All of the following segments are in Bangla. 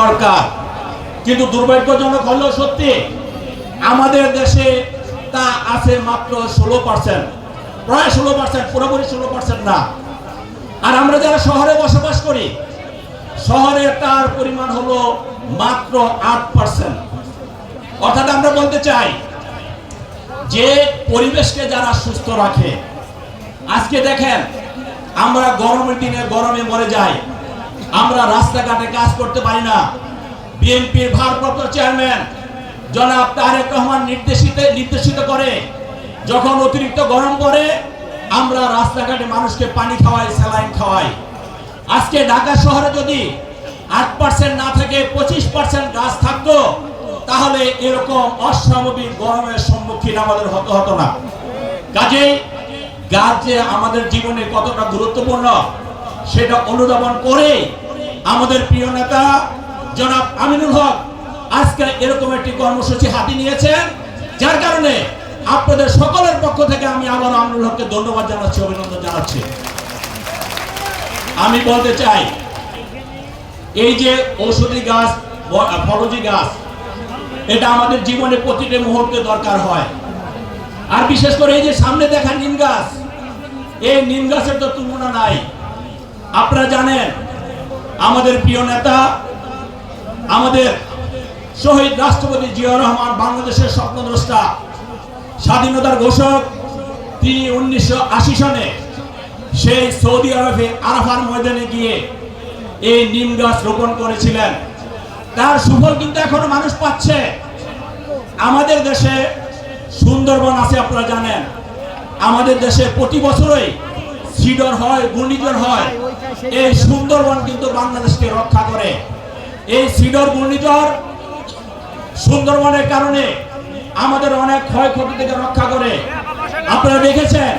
দরকার। কিন্তু দুর্ভাগ্যজনক হলেও সত্যি, আমাদের দেশে তা আছে মাত্র ষোলো পার্সেন্ট প্রায় ষোলো পার্সেন্ট পুরোপুরি ষোলো পার্সেন্ট না। আর আমরা যারা শহরে বসবাস করি, শহরে তার পরিমাণ হলো মাত্র আট পার্সেন্ট অর্থাৎ আমরা বলতে চাই, যে পরিবেশকে যারা সুস্থ রাখে, আজকে দেখেন, আমরা গরমের দিনে গরমে মরে যাই। আমরা রাস্তাঘাটে কাজ করতে পারি না। বিএনপির ভারপ্রাপ্ত চেয়ারম্যান জনাব তারেক রহমান নির্দেশিত নির্দেশিত করে, যখন অতিরিক্ত গরম পড়ে, আমরা রাস্তাঘাটে মানুষকে পানি খাওয়াই, স্যালাইন খাওয়াই। আজকে ঢাকা শহরে যদি আট পার্সেন্ট না থেকে, পঁচিশ পার্সেন্ট গাছ থাকতো, তাহলে এরকম অস্বাভাবিক গরমের সম্মুখীন আমাদের হতে হতো না। কাজেই গাছ যে আমাদের জীবনে কতটা গুরুত্বপূর্ণ সেটা অনুধাবন করে আমাদের প্রিয় নেতা জনাব আমিনুল হক আজকে এরকম একটি কর্মসূচি হাতে নিয়েছেন, যার কারণে আপনাদের সকলের পক্ষ থেকে আমি আবার আমিনুল হককে ধন্যবাদ জানাচ্ছি, অভিনন্দন জানাচ্ছি। আমি বলতে চাই, এই যে ঔষধি গাছ, ফলজি গাছ, এটা আমাদের জীবনে প্রতিটি মুহূর্তে দরকার হয়। আর বিশেষ করে এই যে সামনে দেখা নিম গাছ, এই নিম গাছের তো তুলনা নাই। আপনারা জানেন, আমাদের প্রিয় নেতা, আমাদের শহীদ রাষ্ট্রপতি জিয়াউর রহমান বাংলাদেশের স্বপ্নদ্রষ্টা, স্বাধীনতার ঘোষক, তিনি উনিশশো আশি সনে সেই সৌদি আরবে আরাফার ময়দানে গিয়ে এই নিম গাছ রোপণ করেছিলেন। তার সুফল কিন্তু এখনও মানুষ পাচ্ছে। আমাদের দেশে সুন্দরবন আছে, আপনারা জানেন। আমাদের দেশে প্রতি বছরই সিডর হয় ঘূর্ণিঝড় হয় এই সুন্দরবন কিন্তু বাংলাদেশকে রক্ষা করে। এই সিডর ঘূর্ণিঝড় সুন্দরবনের কারণে আমাদের অনেক ক্ষয়ক্ষতি থেকে রক্ষা করে। আপনারা দেখেছেন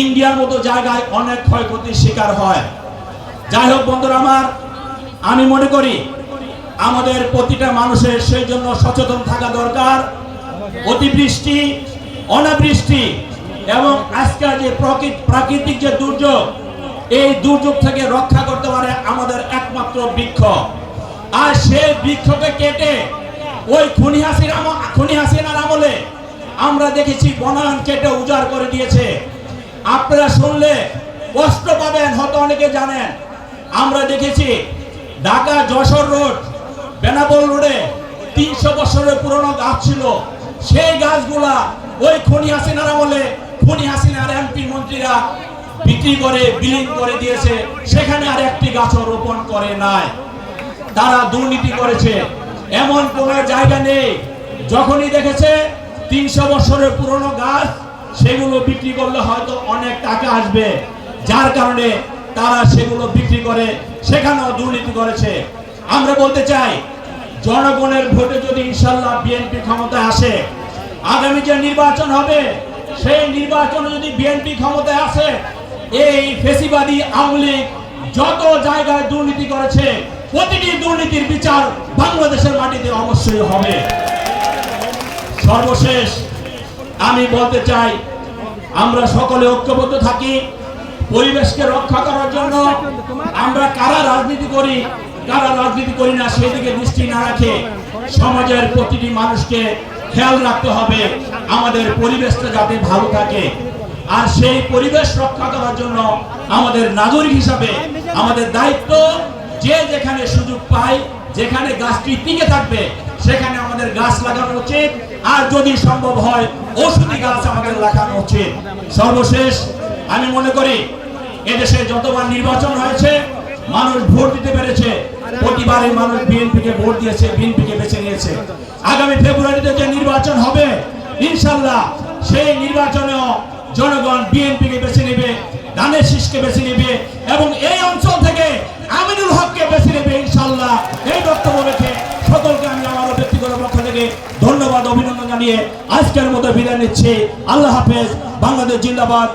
ইন্ডিয়ার মতো জায়গায় অনেক ক্ষয়ক্ষতির শিকার হয়। যাই হোক বন্ধুরা আমার আমি মনে করি আমাদের প্রতিটা মানুষের সেই জন্য সচেতন থাকা দরকার। অতিবৃষ্টি অনাবৃষ্টি এবং আজকাল যে প্রকৃত- প্রাকৃতিক যে দুর্যোগ, এই দুর্যোগ থেকে রক্ষা করতে পারে আমাদের একমাত্র বৃক্ষ। আর সেই বৃক্ষকে কেটে ওই খুনি হাসির খুনি হাসিনার আমলে আমরা দেখেছি বনায়ন কেটে উজাড় করে দিয়েছে। আপনারা শুনলে কষ্ট পাবেন, হয়তো অনেকে জানেন। আমরা দেখেছি ঢাকা যশোর রোড, বেনাপোল রোডে তিনশো বছরের পুরনো গাছ ছিল। সেই গাছগুলা ওই খনি হাসিনারা বলে খনি হাসিনার এমপি মন্ত্রীরা বিক্রি করে, বিলীন করে দিয়েছে। সেখানে আর একটি গাছও রোপণ করে নাই। তারা দুর্নীতি করেছে। এমন কোন জায়গা নেই। যখনই দেখেছে তিনশো বছরের পুরনো গাছ, সেগুলো বিক্রি করলে হয়তো অনেক টাকা আসবে। যার কারণে তারা সেগুলো বিক্রি করে, সেখানেও দুর্নীতি করেছে। আমরা বলতে চাই, জনগণের ভোটে যদি ইনশাল্লাহ বিএনপি ক্ষমতায় আসে, আগামী যে নির্বাচন হবে সেই নির্বাচনে যদি বিএনপি ক্ষমতায় আসে, এই ফেসিবাদী আওয়ামী লীগ যত জায়গায় দুর্নীতি করেছে, প্রতিটি দুর্নীতির বিচার বাংলাদেশের মাটিতে অবশ্যই হবে। সর্বশেষ আমি বলতে চাই, আমরা সকলে ঐক্যবদ্ধ থাকি পরিবেশকে রক্ষা করার জন্য। আমরা কারা রাজনীতি করি, কারা রাজনীতি করি না সেদিকে দৃষ্টি না রাখে। সমাজের প্রতিটি মানুষকে খেয়াল রাখতে হবে, আমাদের পরিবেশটা যাতে ভালো থাকে। আর সেই পরিবেশ রক্ষা করার জন্য আমাদের নাগরিক হিসাবে আমাদের দায়িত্ব, যে যেখানে সুযোগ পায়, যেখানে গাছটি টিকে থাকবে, সেখানে আমাদের গাছ লাগানো উচিত। আর যদি সম্ভব হয়, ওষুধি গাছ আমাদের লাগানো উচিত। সর্বশেষ, আমি মনে করি, এদেশে যতবার নির্বাচন হয়েছে, মানুষ ভোট প্রতিবারই মানুষ বিএনপিকে ভোট দিয়েছে, বিএনপিকে বেছে নিয়েছে। আগামী ফেব্রুয়ারিতে যে নির্বাচন হবে, ইনশাল্লাহ সেই নির্বাচনেও জনগণ বিএনপিকে বেছে নেবে, ধানের শীষকে বেছে নেবে এবং এই অঞ্চল থেকে আমিনুল হককে বেছে নেবে, ইনশাল্লাহ। এই বক্তব্য রেখে সকলকে আমি আমার ব্যক্তিগত পক্ষ থেকে ধন্যবাদ, অভিনন্দন জানিয়ে আজকের মতো বিদায় নিচ্ছি। আল্লাহ হাফেজ, বাংলাদেশ জিন্দাবাদ।